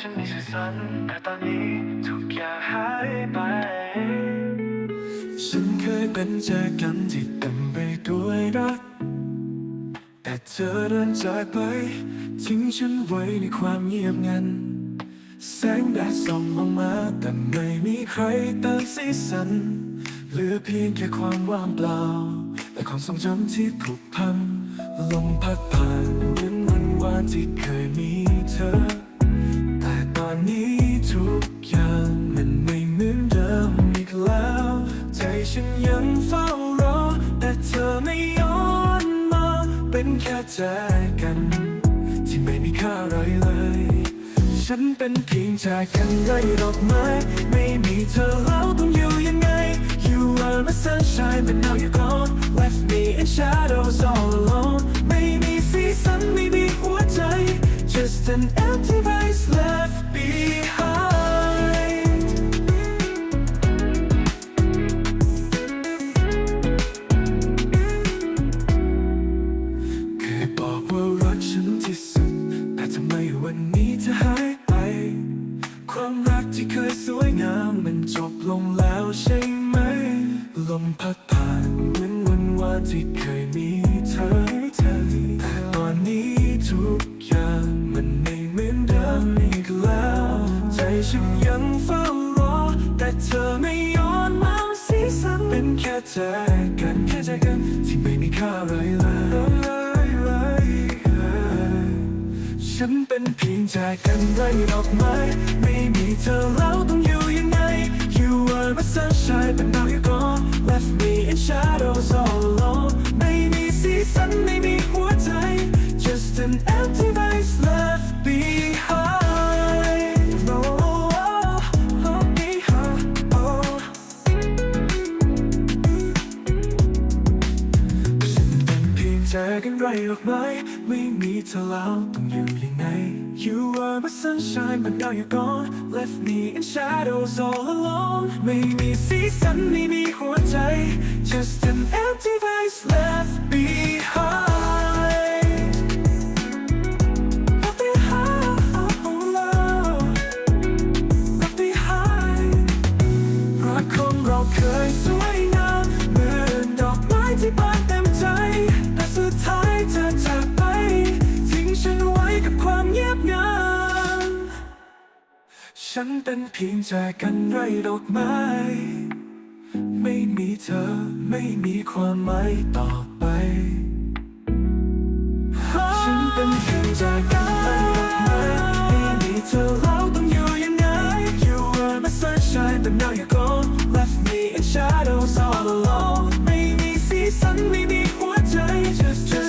ฉันมีสีสันแต่ตอนนี้ทุกอย่างหายไปฉันเคยเป็นแจกันที่เต็มไปด้วยรัก แต่เธอเดินจากไป ทิ้งฉันไว้ในความเงียบงัน แสงแดดส่องลงมา แต่ไม่มีใครเติมสีสัน เหลือเพียงแค่ความว่างเปล่า และความทรงจำที่ผุพังลมพัดผ่านเหมือนวันวานที่เคยมีเธอ นนี้ทุกอย่างมันไม่เหมือนเดิมอีกแล้ว ใจฉันยังเฝ้ารอ แต่เธอไม่ย้อนมา เป็นแค่ใจกัน ที่ไม่มีค่าอะไรเลย ฉันเป็นเพียงแจกันไรดอกไม้ ไม่มีเธอแล้วต้องอยู่ยังไง You are my sunshine but now you're gone Left me in shadows all alone ไม่มีสีสันไม่มีหัวใจ Just an empty ไมวันนี้เธอหายไป ความรักที่เคยสวยงามมันจบลงแล้วใช่ไหม ลมพัดผ่านเหมือนวันวานที่เคยมีเธอแต่ตอนนี้ทุกอย่างมันไม่เหมือนเดิมอีกแล้ว ใจฉันยังเฝ้ารอ แต่เธอไม่ย้อนมาสีสันเป็นแค่ใจกันแค่ใจกันที่ไม่มีค่าอะไรเลย เป็นเพียงแจกันไรดอกไม้ไม่ เพียงแจกันไรดอกไม้ ไม่มีเธอแล้วต้องอยู่ยังไง You were my sunshine but now you're gone Left me in shadows all alone ไม่มีสีสันไม่มีหัวใจ ฉันเป็นเพียงแจกันไรดอกไม้ ไม่มีเธอไม่มีความหมายต่อไป ฉันเป็นเพียงแจกันไรดอกไม้ไม่มีเธอแล้วต้องอยู่ยังไง You were my sunshine but now you're gone Left me in shadows all alone ไม่มีสีสันไม่มีหัวใจ Just just